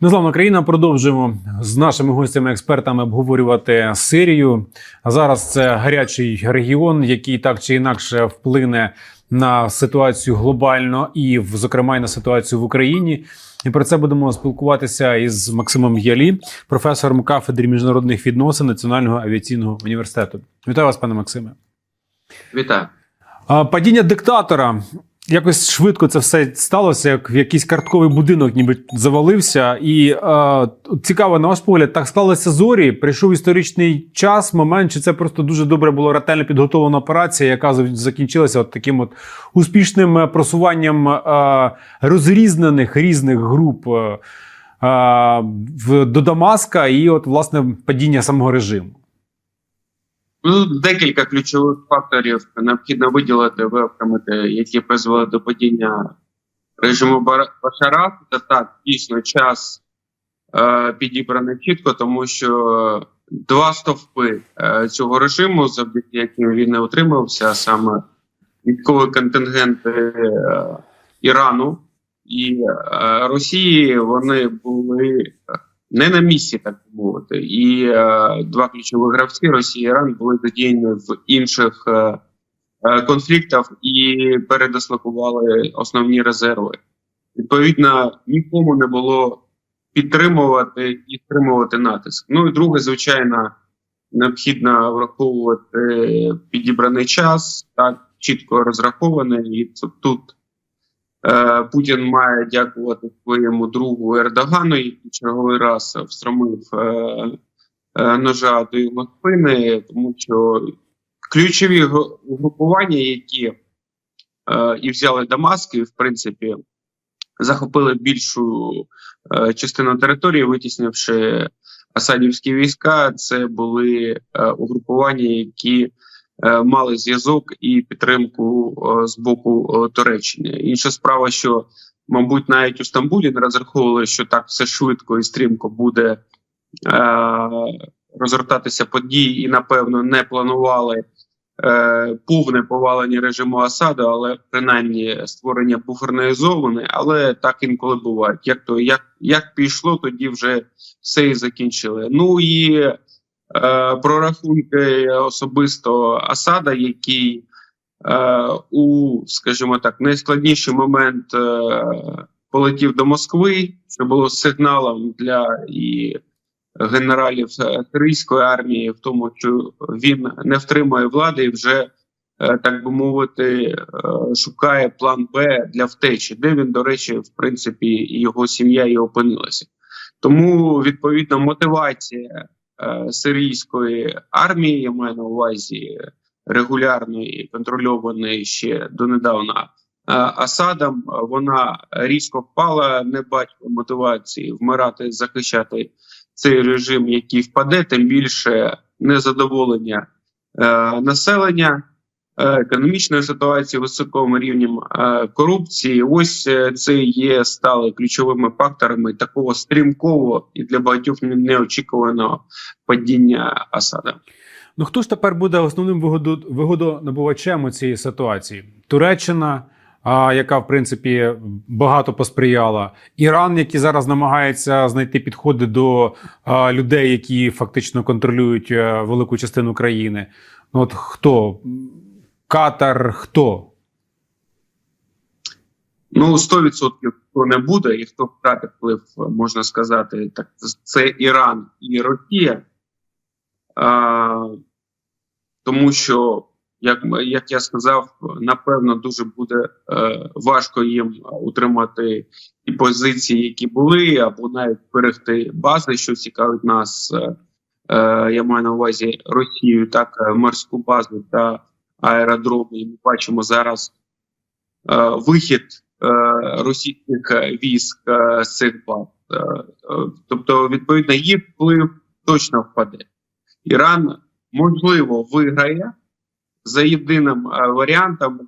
Незламна країна продовжуємо з нашими гостями-експертами обговорювати Сирію. А зараз це гарячий регіон, який так чи інакше вплине на ситуацію глобально і, зокрема, і на ситуацію в Україні. І про це будемо спілкуватися із Максимом Ялі, професором кафедри міжнародних відносин Національного авіаційного університету. Вітаю вас, пане Максиме. Вітаю. Падіння диктатора. Якось швидко це все сталося, як в якийсь картковий будинок, ніби завалився. І е, цікаво, на ваш погляд, так склалися зорі. Прийшов історичний час, момент, чи це просто дуже добре було ретельно підготовлена операція, яка за- закінчилася от таким от успішним е, просуванням е, розрізнених різних груп е, е, до Дамаска, і от власне падіння самого режиму. Ну, декілька ключових факторів необхідно виділити, виокремити, які призвели до падіння режиму Башара. Це так, дійсно, час е, підібраний чітко, тому що два стовпи е, цього режиму, завдяки яким він не утримався, саме військові контингенти е, Ірану і е, Росії, вони були не на місці, так мовити. І е, два ключові гравці Росії і Іран були задіяні в інших е, е, конфліктах і передислокували основні резерви. Відповідно, нікому не було підтримувати і стримувати натиск. Ну і друге, звичайно, необхідно враховувати підібраний час, так чітко розрахований. І тут Путін має дякувати своєму другу Ердогану, який черговий раз встромив е, е, ножа до його спини, тому що ключові угрупування, які е, і взяли Дамаск, і в принципі захопили більшу е, частину території, витіснивши асадівські війська, це були е, угрупування, які е, мали зв'язок і підтримку е, з боку е, Туреччини. Інша справа, що мабуть навіть у Стамбулі не розраховували, що так все швидко і стрімко буде е, розгортатися події, і напевно не планували е, повне повалення режиму Асаду, але принаймні створення буферної зони. Але так інколи буває. Як то як, як пішло, тоді вже все і закінчили. Ну і е, прорахунки особисто Асада, який е, у, скажімо так, найскладніший момент е, полетів до Москви, що було сигналом для і генералів е, сирійської армії, в тому, що він не втримує влади і вже. е, Так би мовити, е, шукає план Б для втечі, де він, до речі, в принципі, його сім'я і опинилася. Тому відповідно мотивація е, сирійської армії, я маю на увазі регулярної, контрольованої ще донедавна е, Асадом, вона різко впала, не бачила мотивації вмирати, захищати цей режим, який впаде, тим більше незадоволення е, населення. Е, Економічної ситуації, високим рівнем е, корупції, ось е, це є стали ключовими факторами такого стрімкового і для багатьох неочікуваного падіння Асада. Ну хто ж тепер буде основним вигодонабувачем у цій ситуації? Туреччина, а, яка в принципі багато посприяла, Іран, який зараз намагається знайти підходи до а, людей, які фактично контролюють велику частину країни. Ну от хто? Катар, хто? Ну 100% хто не буде, і хто втратив вплив, можна сказати, так це Іран і Росія. А, тому що, як, як я сказав, напевно, дуже буде е, важко їм утримати ті позиції, які були, або навіть берегти бази, що цікавить нас. Е, е, я маю на увазі Росію, так морську базу та аеродроми. І ми бачимо зараз е, вихід е, російських військ е, з цих баз. Е, е, Тобто, відповідно, їх вплив точно впаде. Іран можливо виграє за єдиним е, варіантом,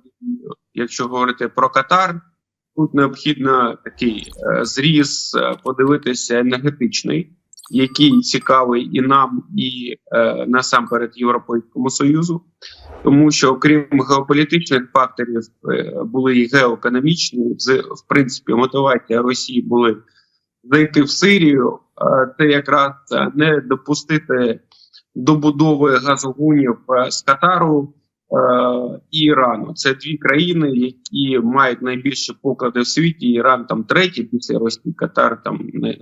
якщо говорити про Катар. Тут необхідно такий е, зріз е, подивитися енергетичний, який цікавий і нам, і е, насамперед Європейському Союзу, тому що окрім геополітичних факторів е, були і геоекономічні, з в принципі мотивація Росії були зайти в Сирію, е, це якраз не допустити добудови газогонів е, з Катару і Ірану. Це дві країни, які мають найбільші поклади в світі. Іран там третій після Росії, Катар там не- е,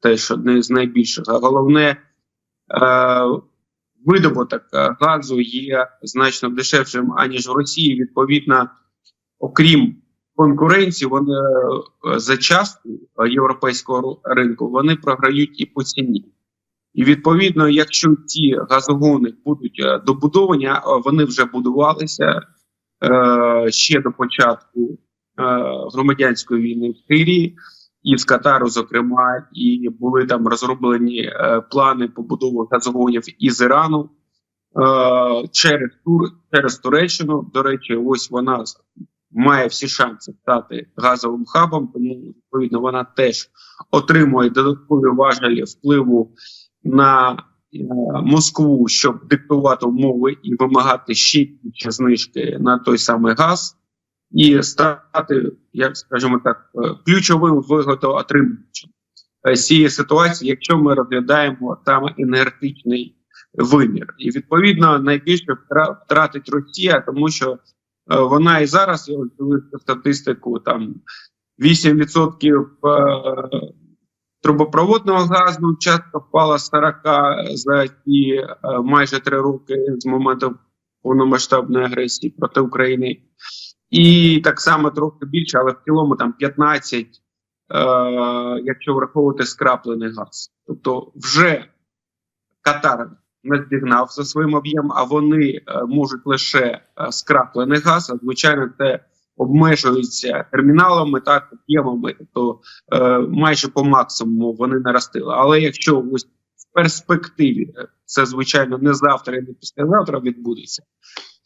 теж одне з найбільших. А головне е, видобуток е, газу є значно дешевшим аніж в Росії. Відповідно, окрім конкуренції, вони е, за частку е, європейського ринку вони програють і по ціні. І відповідно, якщо ці газогони будуть е, добудовані, вони вже будувалися е, ще до початку е, громадянської війни в Сирії, і з Катару, зокрема, і були там розроблені е, плани побудови газогонів із Ірану е, через Тур через Туреччину. До речі, ось вона має всі шанси стати газовим хабом, тому відповідно вона теж отримує додаткові важелі впливу на е, Москву, щоб диктувати умови і вимагати ще більше знижки на той самий газ, і стати, як скажімо так, е, ключовим виготовотримувачем е, цієї ситуації, якщо ми розглядаємо там енергетичний вимір, і відповідно найбільше втра- втратить Росія, тому що е, вона і зараз я статистику там 8% е, трубопроводного газу часто впала з 40 за ті е, майже три роки з моменту повномасштабної агресії проти України, і так само трохи більше, але в цілому там 15, е, якщо враховувати скраплений газ. Тобто, вже Катар наздігнав за своїм об'ємом, а вони е, можуть лише е, скраплений газ. А звичайно, це обмежується терміналами, так об'ємами, тобто е, майже по максимуму вони наростили. Але якщо ось в перспективі е, це звичайно не завтра і не післязавтра відбудеться,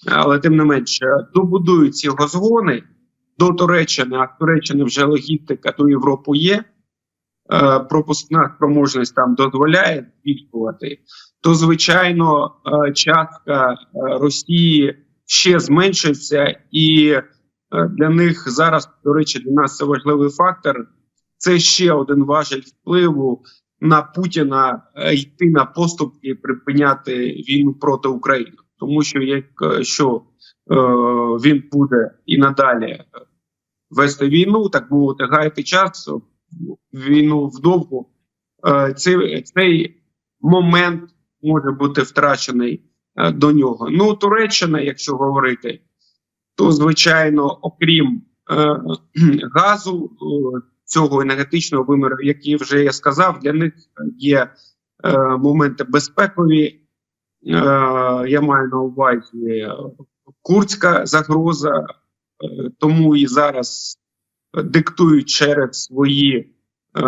але тим не менше добудують ці газгони до Туреччини, а Туреччини вже логістика до Європи є. е, Пропускна спроможність там дозволяє збільшувати, то звичайно е, частка Росії ще зменшиться, і для них зараз, до речі, для нас це важливий фактор. Це ще один важель впливу на Путіна е, йти на поступки і припиняти війну проти України, тому що якщо е, він буде і надалі е, вести війну, так мовити, гаяти час війну вдовгу, е, цей, цей момент може бути втрачений е, до нього. Ну, Туреччина, якщо говорити, то звичайно, окрім е, газу, е, цього енергетичного виміру, який вже я сказав, для них є е, моменти безпекові. Е, я маю на увазі е, курдська загроза, е, тому і зараз диктують через свої е,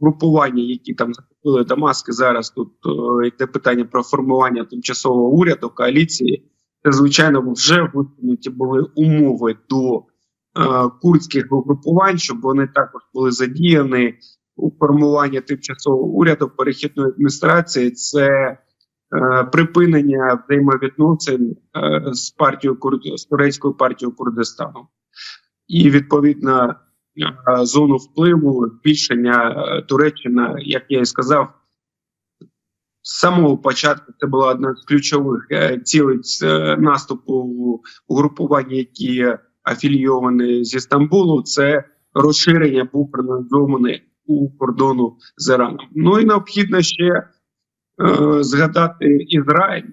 групування, які там захопили Дамаск. і Зараз тут е, йде питання про формування тимчасового уряду коаліції. Звичайно вже висунуті були умови до е, курдських угрупувань, щоб вони також були задіяні у формуванні тимчасового уряду перехідної адміністрації. Це е, припинення взаємовідносин е, з партією з турецькою партією Курдистану і відповідно е, зону впливу збільшення е, Туреччина, як я і сказав. З самого початку це була одна з ключових е, цілей е, наступу угрупування, які афілійовані зі Стамбулу. Це розширення буферної зони у кордону з Іраном. Ну і необхідно ще е, згадати Ізраїль,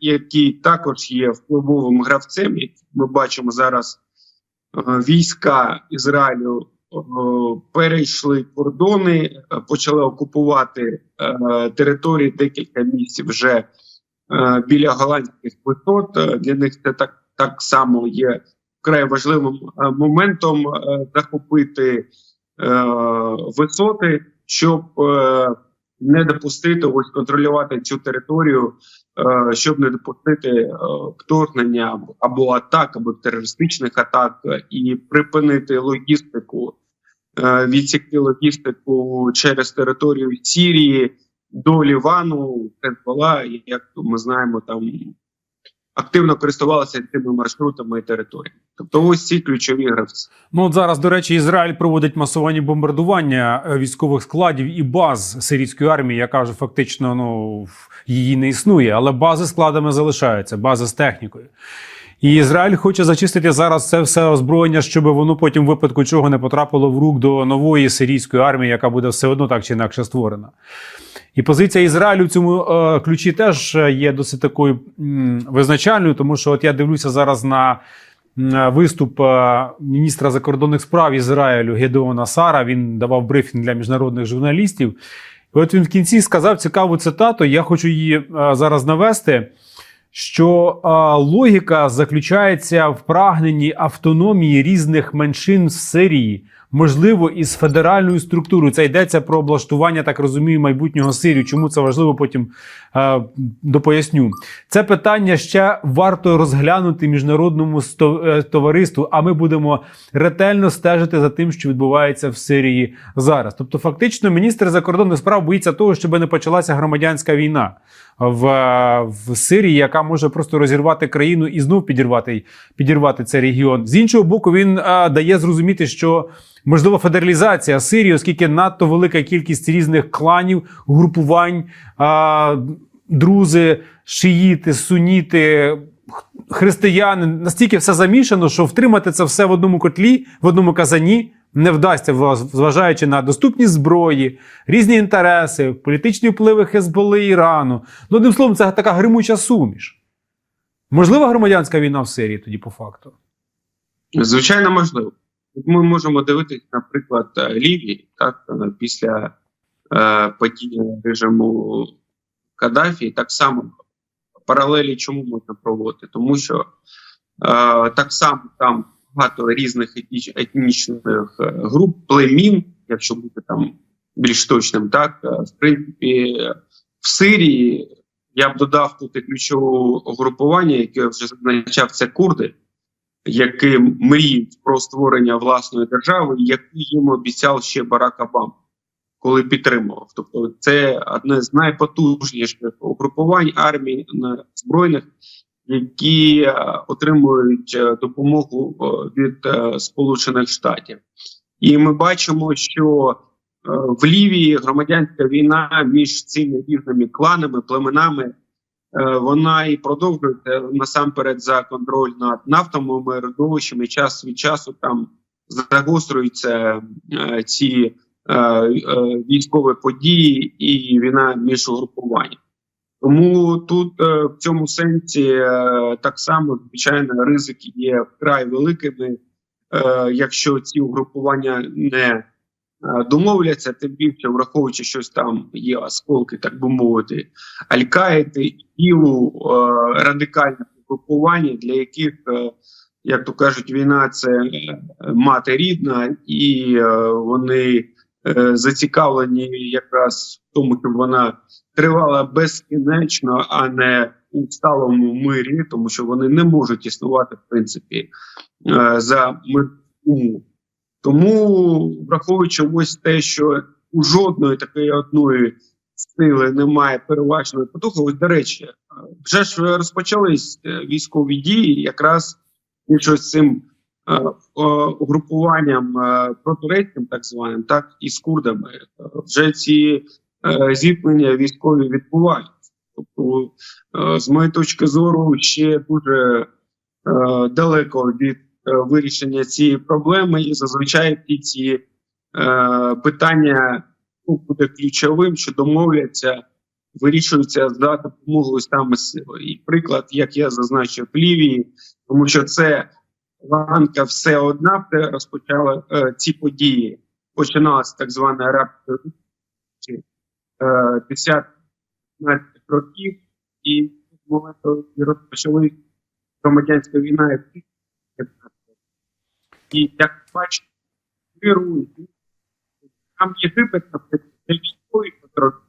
який також є впливовим гравцем. як Ми бачимо зараз е, війська Ізраїлю перейшли кордони, е, почали окупувати е, території декілька місць вже е, біля голландських висот. Е, Для них це так, так само є вкрай важливим е, моментом е, захопити е, висоти, щоб е, не допустити ось контролювати цю територію, е, щоб не допустити е, вторгнення або- атак, або терористичних атак, е, і припинити логістику, е, відсікти логістику через територію Сірії до Лівану, Хезбола, і як ми знаємо, там активно користувалися цими маршрутами і територіями. Тобто, ось ці ключові гравці. Ну от зараз, до речі, Ізраїль проводить масовані бомбардування е, військових складів і баз сирійської армії, яка вже фактично ну її не існує, але бази складами залишаються, бази з технікою. І Ізраїль хоче зачистити зараз це все озброєння, щоб воно потім в випадку чого не потрапило в рук до нової сирійської армії, яка буде все одно так чи інакше створена. І позиція Ізраїлю в цьому е, ключі теж е, є досить такою м, визначальною, тому що от я дивлюся зараз на виступ е, міністра закордонних справ Ізраїлю Гедеона Сара. Він давав брифінг для міжнародних журналістів. І от він в кінці сказав цікаву цитату. Я хочу її е, зараз навести. Що е, логіка заключається в прагненні автономії різних меншин в Сирії, можливо, із федеральною структурою. Це йдеться про облаштування, так розумію, майбутнього Сирію. Чому це важливо? Потім е, допоясню. Це питання ще варто розглянути міжнародному е, товариству. А ми будемо ретельно стежити за тим, що відбувається в Сирії зараз. Тобто, фактично, міністр закордонних справ боїться того, щоб не почалася громадянська війна в, в Сирії, яка може просто розірвати країну і знов підірвати, підірвати цей регіон. З іншого боку, він е, дає зрозуміти, що можлива федералізація Сирії, оскільки надто велика кількість різних кланів, групувань, е, друзи, шиїти, суніти. Християни настільки все замішано, що втримати це все в одному котлі, в одному казані не вдасться, зважаючи на доступність зброї, різні інтереси, політичні впливи Хезболи Ірану. Ну, одним словом, це така гримуча суміш. Можлива громадянська війна в Сирії тоді, по факту. Звичайно, можливо. Ми можемо дивитися, наприклад, е, Лівії, так, е, після е, падіння режиму Каддафі, так само паралелі чому можна проводити? Тому що е, так само там багато різних етнічних е, груп, племін, якщо бути там більш точним, так, е, в принципі, в Сирії я б додав тут ключове угрупування, яке вже зазначав, це курди які мріють про створення власної держави, яку їм обіцяв ще Барак Обама, коли підтримував. Тобто, це одне з найпотужніших угрупувань армій на збройних, які е, отримують е, допомогу е, від Сполучених Штатів. І ми бачимо, що в Лівії громадянська війна між цими різними кланами, племенами вона і продовжується насамперед за контроль над нафтовими родовищами. Час від часу там загострюються ці військові події і війна між угрупуванням. Тому тут е, в цьому сенсі е, так само звичайно ризики є вкрай великими, е, якщо ці угрупування не домовляться, тим більше враховуючи щось там є осколки, так би мовити, Аль-Каїди, ІЛу, радикальних угрупувань, для яких, як то кажуть, війна це мати рідна, і вони зацікавлені якраз в тому, щоб вона тривала безкінечно, а не у сталому мирі, тому що вони не можуть існувати в принципі е, за мир умов. Тому, враховуючи ось те, що у жодної такої одної сили немає переважної потуги, ось до речі, е, вже ж розпочались е, військові дії, якраз з цим е, е, угрупуванням е, протурецьким, так званим, так і з курдами, е, вже ці е, зіткнення військові відбуваються. Тобто, е, з моєї точки зору, ще дуже е, далеко від е, вирішення цієї проблеми, і зазвичай ті ці е, питання ну, буде ключовим, що домовляться, вирішуються за допомогою саме сили. І приклад, як я зазначив, Лівії, тому що це ланка все одна, розпочала е, ці події. Починалася так звана арабська е, 10 років, і з громадянська війна і в 15 і як бачите, вирують. Там Єгипет, наприклад, це військові контроль.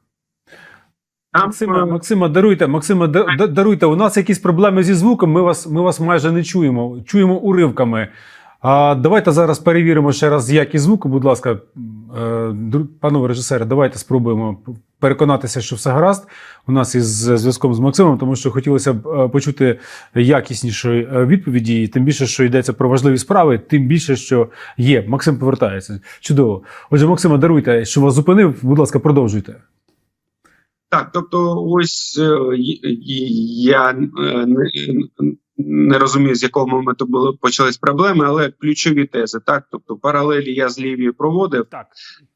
Максима, е, Максима, даруйте, Максима, да- да- даруйте. У нас якісь проблеми зі звуком. Ми вас, ми вас майже не чуємо. Чуємо уривками. А, давайте зараз перевіримо ще раз якість звуку. Будь ласка, е, панове режисери, давайте спробуємо переконатися, що все гаразд у нас із зв'язком з Максимом, тому що хотілося б е, почути якіснішої відповіді, і тим більше, що йдеться про важливі справи, тим більше, що є. Максим повертається. Чудово. Отже, Максима, даруйте, що вас зупинив. Будь ласка, продовжуйте. Так, тобто, ось е, я е, не, не розумію, з якого моменту були почались проблеми, але ключові тези, так, тобто паралелі я з Лівією проводив. Так.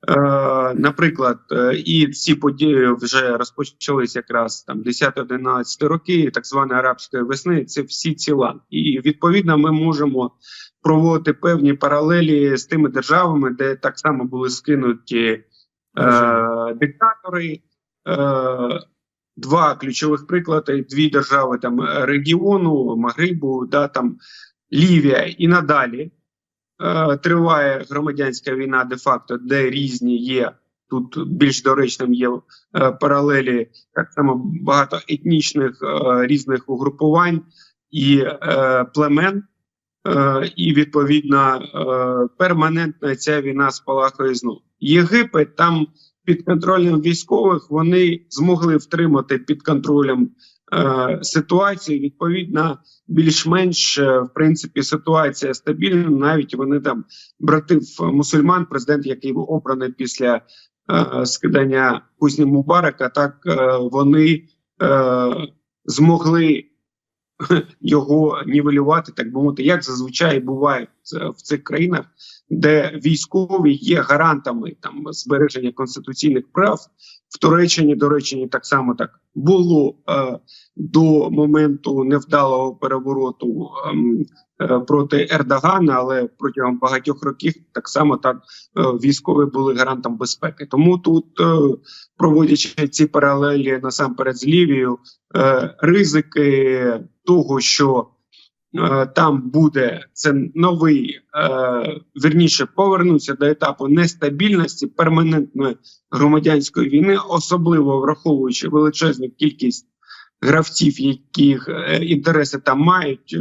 Е, наприклад, е, і ці події вже розпочались якраз там 10-11 роки, так званої арабської весни. Це всі ці ланки. І відповідно ми можемо проводити певні паралелі з тими державами, де так само були скинуті е, диктатори. Е, Два ключових приклади: дві держави там регіону, Магрибу, да там Лівія і надалі е, триває громадянська війна, де-факто, де різні є. Тут більш доречним є е, паралелі так само багато етнічних е, різних угрупувань і е, племен, е, і відповідно е, перманентна ця війна спалахує знову. Єгипет там під контролем військових вони змогли втримати під контролем е, ситуацію. Відповідно, більш-менш е, в принципі ситуація стабільна. Навіть вони там братив мусульман, президент, який був обраний після е, скидання Кузні Мубарака, так е, вони е, змогли його нівелювати, так би мовити, як зазвичай буває в цих країнах, де військові є гарантами там збереження конституційних прав. В Туреччині, до речі, так само так було е, до моменту невдалого перевороту ем, е, проти Ердогана, але протягом багатьох років так само так е, військові були гарантом безпеки. Тому тут, е, проводячи ці паралелі насамперед з Лівією, е, ризики того, що там буде це новий, е, вірніше повернуться до етапу нестабільності перманентної громадянської війни, особливо враховуючи величезну кількість гравців, яких е, інтереси там мають, е,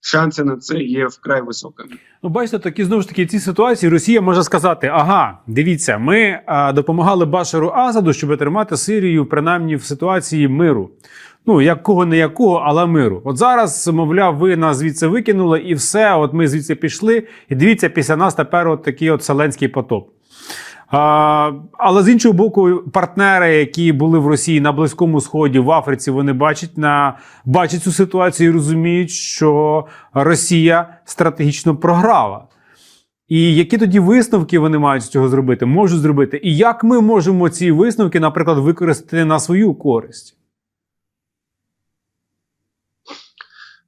шанси на це є вкрай високими. Ну, бачите, такі знову ж таки ці ситуації Росія може сказати: ага, дивіться, ми а, допомагали Башару Асаду, щоб тримати Сирію, принаймні в ситуації миру. Ну, якого не якого, але миру. От зараз, мовляв, ви нас звідси викинули, і все. От ми звідси пішли. І дивіться, після нас тепер от такий от селенський потоп. Але з іншого боку, партнери, які були в Росії на Близькому Сході, в Африці, вони бачать на бачать цю ситуацію і розуміють, що Росія стратегічно програла. І які тоді висновки вони мають з цього зробити, можуть зробити, і як ми можемо ці висновки, наприклад, використати на свою користь?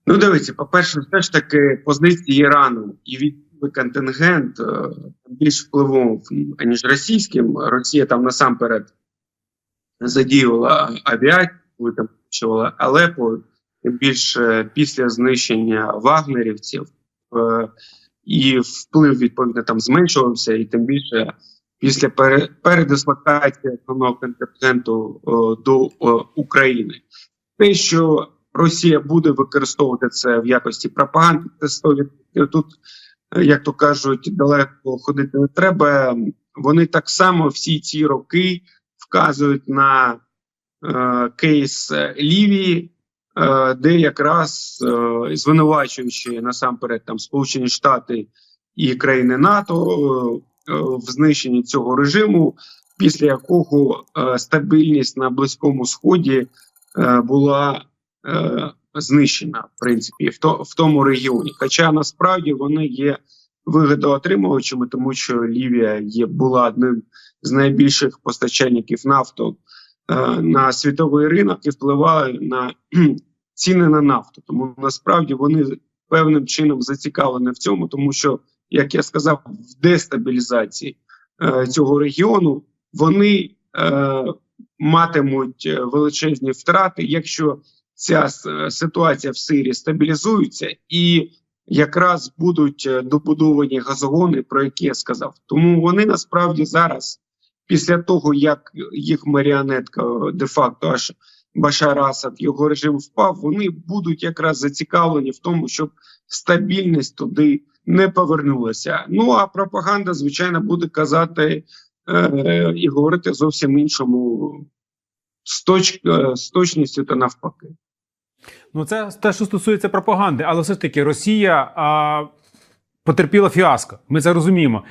Ну, дивіться, по-перше, все ж таки позиції Ірану і військовий контингент е, більш впливовим, аніж російським. Росія там насамперед задіювала авіацію, коли там почувала Алепо, тим більше після знищення вагнерівців, е, і вплив відповідно там зменшувався, і тим більше після пере- передислокації основного контингенту е, до України. Те, що Росія буде використовувати це в якості пропаганди. Це 100%. тут, як то кажуть, далеко ходити не треба. Вони так само всі ці роки вказують на е, кейс е, Лівії, е, де якраз е, звинувачуючи насамперед там Сполучені Штати і країни НАТО е, е, в знищенні цього режиму, після якого е, стабільність на близькому сході е, була е, знищена, в принципі, в, то, в тому регіоні. Хоча насправді вони є вигодоотримувачами, тому що Лівія є була одним з найбільших постачальників нафту е, на світовий ринок і впливали на ціни на нафту. Тому насправді вони певним чином зацікавлені в цьому, тому що, як я сказав, в дестабілізації е, цього регіону вони е, матимуть е, величезні втрати, якщо ця ситуація в Сирії стабілізується і якраз будуть е, добудовані газогони, про які я сказав. Тому вони насправді зараз, після того як їх маріонетка е, де-факто аж Башар Асад, його режим впав, вони будуть якраз зацікавлені в тому, щоб стабільність туди не повернулася. Ну а пропаганда, звичайно, буде казати е, і говорити зовсім іншому з, точ, е, з точністю та навпаки. Ну, це те, що стосується пропаганди, але все ж таки Росія а, потерпіла фіаско. Ми це розуміємо.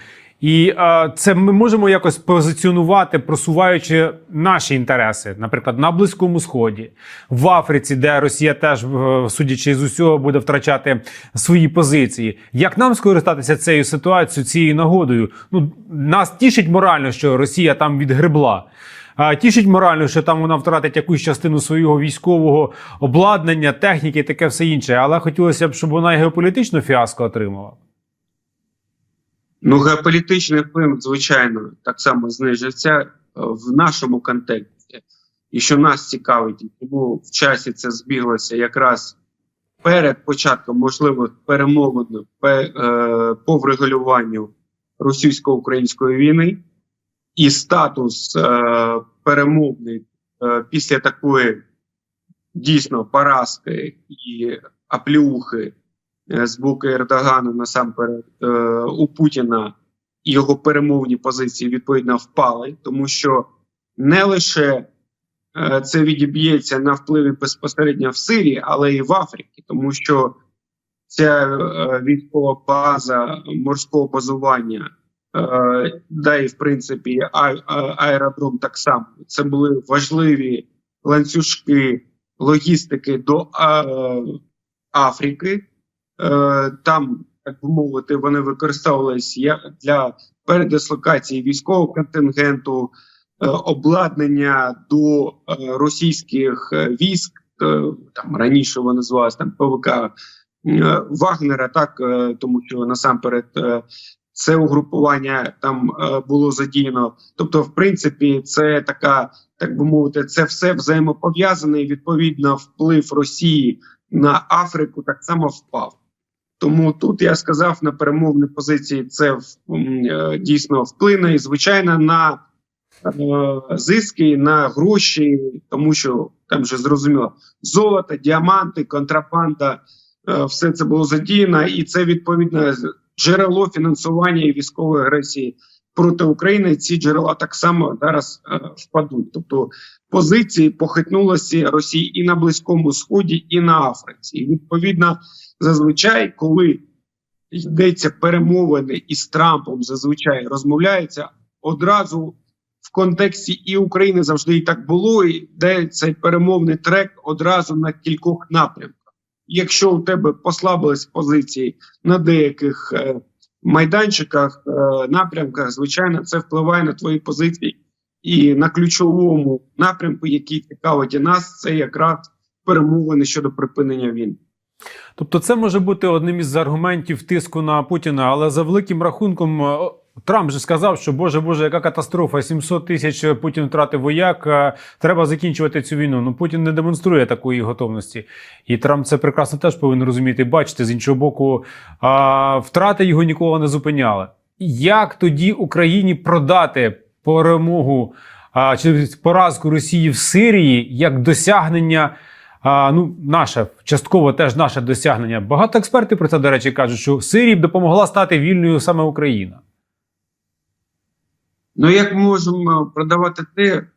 І а, це ми можемо якось позиціонувати, просуваючи наші інтереси, наприклад, на Близькому Сході, в Африці, де Росія теж, судячи з усього, буде втрачати свої позиції. Як нам скористатися цією ситуацією, цією нагодою? Ну нас тішить морально, що Росія там відгребла. Тішить морально, що там вона втратить якусь частину свого військового обладнання, техніки, і таке все інше. Але хотілося б, щоб вона і геополітичну фіаско отримала. Ну, геополітичний вплив, звичайно, так само знижився е, в нашому контексті. І що нас цікавить, тому в часі це збіглося якраз перед початком можливих перемовин пе- е, по врегулюванню російсько-української війни, і статус е, перемовний е, після такої дійсно поразки і аплюхи е, з боку Ердогану насамперед е, у Путіна його перемовні позиції відповідно впали, тому що не лише це відіб'ється на впливі безпосередньо в Сирії, але і в Африці, тому що ця військова база морського базування, да і в принципі аеродром так само. Це були важливі ланцюжки логістики до е, Африки. Е, там, так би мовити, вони використовувалися для передислокації військового контингенту, е, обладнання до е, російських е, військ. е, Там раніше вони називалися там ПВК е, Вагнера, так е, тому що насамперед е, це угрупування там е, було задіяно. Тобто, в принципі, це така, так би мовити, це все взаємопов'язане, і відповідно вплив Росії на Африку так само впав. Тому тут я сказав на перемовні позиції, це е, дійсно вплине і звичайно на е, зиски, на гроші, тому що там вже зрозуміло золото, діаманти, контрабанда, е, все це було задіяно, і це відповідно джерело фінансування військової агресії проти України. Ці джерела так само зараз е, впадуть. Тобто позиції похитнулися Росії і на Близькому Сході, і на Африці. І відповідно, зазвичай, коли йдеться перемовини із Трампом, зазвичай розмовляється одразу. В контексті і України завжди і так було, і де цей перемовний трек одразу на кількох напрямках. Якщо у тебе послабились позиції на деяких е, майданчиках, е, напрямках, звичайно, це впливає на твої позиції. І на ключовому напрямку, який цікавить нас, це якраз перемовини щодо припинення війни. Тобто, це може бути одним із аргументів тиску на Путіна, але за великим рахунком. Е, Трамп же сказав, що Боже Боже, яка катастрофа, 700 тисяч Путін втратив вояк. е, Треба закінчувати цю війну. Ну Путін не демонструє такої готовності, і Трамп це прекрасно теж повинен розуміти. і Бачити з іншого боку, а, втрати його ніколи не зупиняли. Як тоді Україні продати перемогу а, чи поразку Росії в Сирії як досягнення? А, ну, наше частково теж наше досягнення. Багато експертів про це, до речі, кажуть, що Сирії б допомогла стати вільною саме Україна. Ну як ми можемо продавати те, е,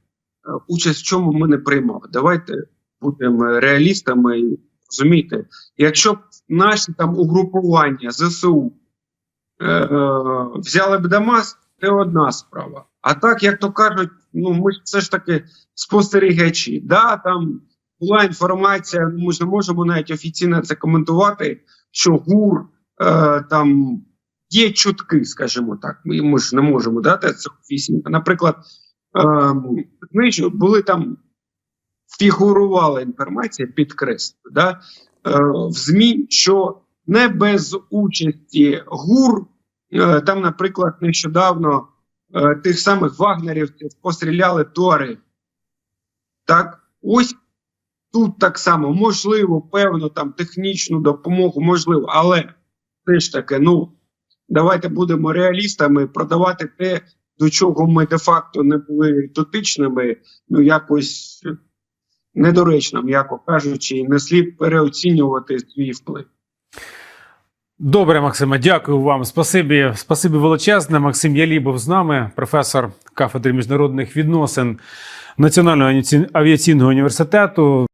участь в чому ми не приймали? Давайте будемо реалістами і розумієте, якщо б наші там угрупування ЗСУ е, е, взяли б Дамаск, це одна справа. А так, як то кажуть, ну ми ж все ж таки спостерігачі. Да, там була інформація, ми ж не можемо навіть офіційно це коментувати, що ГУР е, там є чутки, скажімо так. Ми, ми ж не можемо дати це офіційно. Наприклад, знаєш, були там фігурувала інформація підкреслю, да, е, в ЗМІ, що не без участі ГУР, е, там, наприклад, нещодавно е, тих самих вагнерівців постріляли туари. Так, ось тут так само можливо, певно, там технічну допомогу, можливо, але все ж таки, ну давайте будемо реалістами, продавати те, до чого ми де-факто не були дотичними, ну якось недоречно, м'яко кажучи, не слід переоцінювати свій вплив. Добре, Максиме, дякую вам. Спасибі, спасибі величезне. Максим Ялібов з нами, професор кафедри міжнародних відносин Національного авіаційного університету.